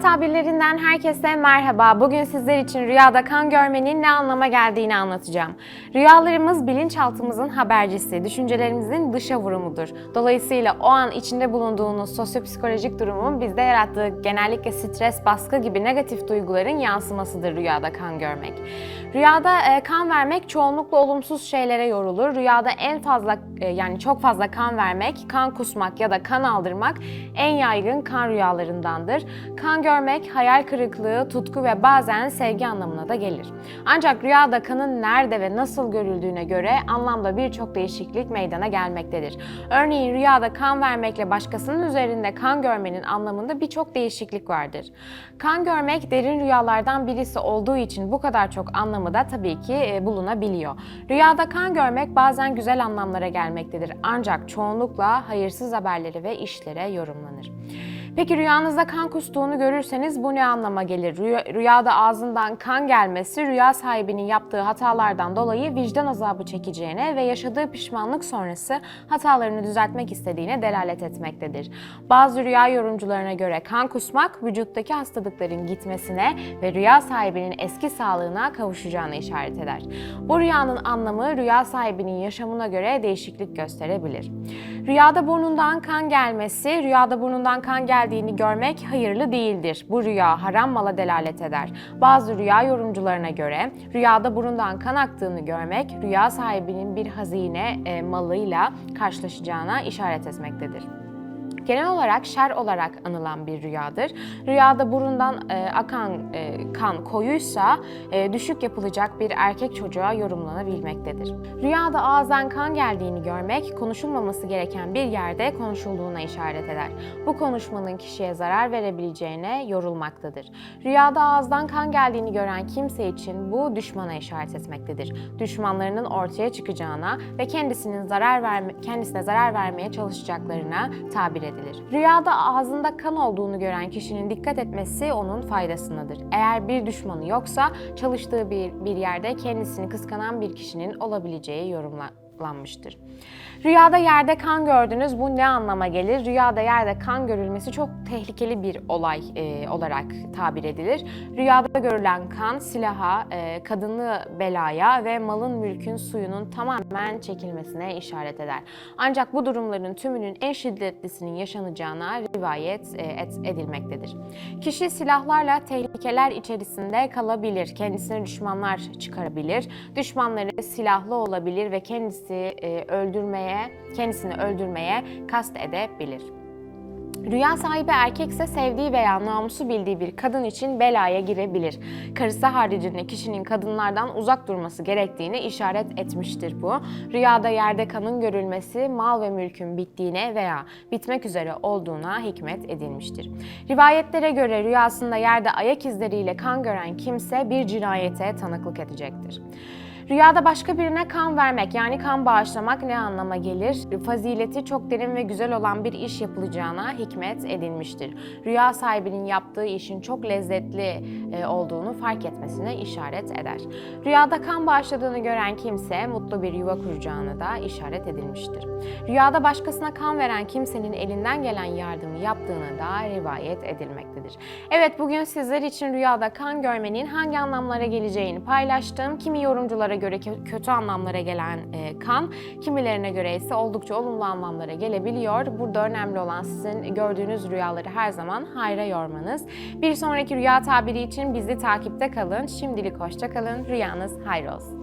tabirlerinden herkese merhaba. Bugün sizler için rüyada kan görmenin ne anlama geldiğini anlatacağım. Rüyalarımız bilinçaltımızın habercisi, düşüncelerimizin dışa vurumudur. Dolayısıyla o an içinde bulunduğunuz sosyopsikolojik durumun bizde yarattığı genellikle stres, baskı gibi negatif duyguların yansımasıdır rüyada kan görmek. Rüyada e, kan vermek çoğunlukla olumsuz şeylere yorulur. Rüyada en fazla e, yani çok fazla kan vermek, kan kusmak ya da kan aldırmak en yaygın kan rüyalarındandır. Kan görmek hayal kırıklığı, tutku ve bazen sevgi anlamına da gelir. Ancak rüyada kanın nerede ve nasıl görüldüğüne göre anlamda birçok değişiklik meydana gelmektedir. Örneğin rüyada kan vermekle başkasının üzerinde kan görmenin anlamında birçok değişiklik vardır. Kan görmek derin rüyalardan birisi olduğu için bu kadar çok anlamı da tabii ki e, bulunabiliyor. Rüyada kan görmek bazen güzel anlamlara gelmektedir ancak çoğunlukla hayırsız haberleri ve işlere yorumlanır. Peki rüyanızda kan kustuğunu görürseniz bu ne anlama gelir? Rüya- rüyada ağzından kan gelmesi rüya sahibinin yaptığı hatalardan dolayı vicdan azabı çekeceğine ve yaşadığı pişmanlık sonrası hatalarını düzeltmek istediğine delalet etmektedir. Bazı rüya yorumcularına göre kan kusmak vücuttaki hastalıkların gitmesine ve rüya sahibinin eski sağlığına kavuşacağına işaret eder. Bu rüyanın anlamı rüya sahibinin yaşamına göre değişiklik gösterebilir. Rüyada burnundan kan gelmesi, rüyada burnundan kan geldiğini görmek hayırlı değildir. Bu rüya haram mala delalet eder. Bazı rüya yorumcularına göre rüyada burundan kan aktığını görmek rüya sahibinin bir hazine e, malıyla karşılaşacağına işaret etmektedir. Genel olarak şer olarak anılan bir rüyadır. Rüyada burundan e, akan e, kan koyuysa e, düşük yapılacak bir erkek çocuğa yorumlanabilmektedir. Rüyada ağızdan kan geldiğini görmek konuşulmaması gereken bir yerde konuşulduğuna işaret eder. Bu konuşmanın kişiye zarar verebileceğine yorulmaktadır. Rüyada ağızdan kan geldiğini gören kimse için bu düşmana işaret etmektedir. Düşmanlarının ortaya çıkacağına ve kendisinin zarar verme, kendisine zarar vermeye çalışacaklarına tabir edilir. Rüyada ağzında kan olduğunu gören kişinin dikkat etmesi onun faydasındadır. Eğer bir düşmanı yoksa çalıştığı bir, bir yerde kendisini kıskanan bir kişinin olabileceği yorumlanmıştır. Rüyada yerde kan gördünüz. Bu ne anlama gelir? Rüyada yerde kan görülmesi çok tehlikeli bir olay e, olarak tabir edilir. Rüyada görülen kan silaha, e, kadını belaya ve malın mülkün suyunun tamamen çekilmesine işaret eder. Ancak bu durumların tümünün en şiddetlisinin yaşanacağına rivayet e, et, edilmektedir. Kişi silahlarla tehlikeler içerisinde kalabilir. Kendisine düşmanlar çıkarabilir. Düşmanları silahlı olabilir ve kendisi e, öldürmeye, kendisini öldürmeye kast edebilir. Rüya sahibi erkekse sevdiği veya namusu bildiği bir kadın için belaya girebilir. Karısı haricinde kişinin kadınlardan uzak durması gerektiğini işaret etmiştir bu. Rüyada yerde kanın görülmesi mal ve mülkün bittiğine veya bitmek üzere olduğuna hikmet edilmiştir. Rivayetlere göre rüyasında yerde ayak izleriyle kan gören kimse bir cinayete tanıklık edecektir. Rüyada başka birine kan vermek yani kan bağışlamak ne anlama gelir? Fazileti çok derin ve güzel olan bir iş yapılacağına hikmet edilmiştir. Rüya sahibinin yaptığı işin çok lezzetli e, olduğunu fark etmesine işaret eder. Rüyada kan bağışladığını gören kimse mutlu bir yuva kuracağına da işaret edilmiştir. Rüyada başkasına kan veren kimsenin elinden gelen yardımı yaptığına da rivayet edilmektedir. Evet bugün sizler için rüyada kan görmenin hangi anlamlara geleceğini paylaştım. Kimi yorumculara göre kö- kötü anlamlara gelen e, kan, kimilerine göre ise oldukça olumlu anlamlara gelebiliyor. Burada önemli olan sizin gördüğünüz rüyaları her zaman hayra yormanız. Bir sonraki rüya tabiri için bizi takipte kalın. Şimdilik hoşça kalın. Rüyanız hayır olsun.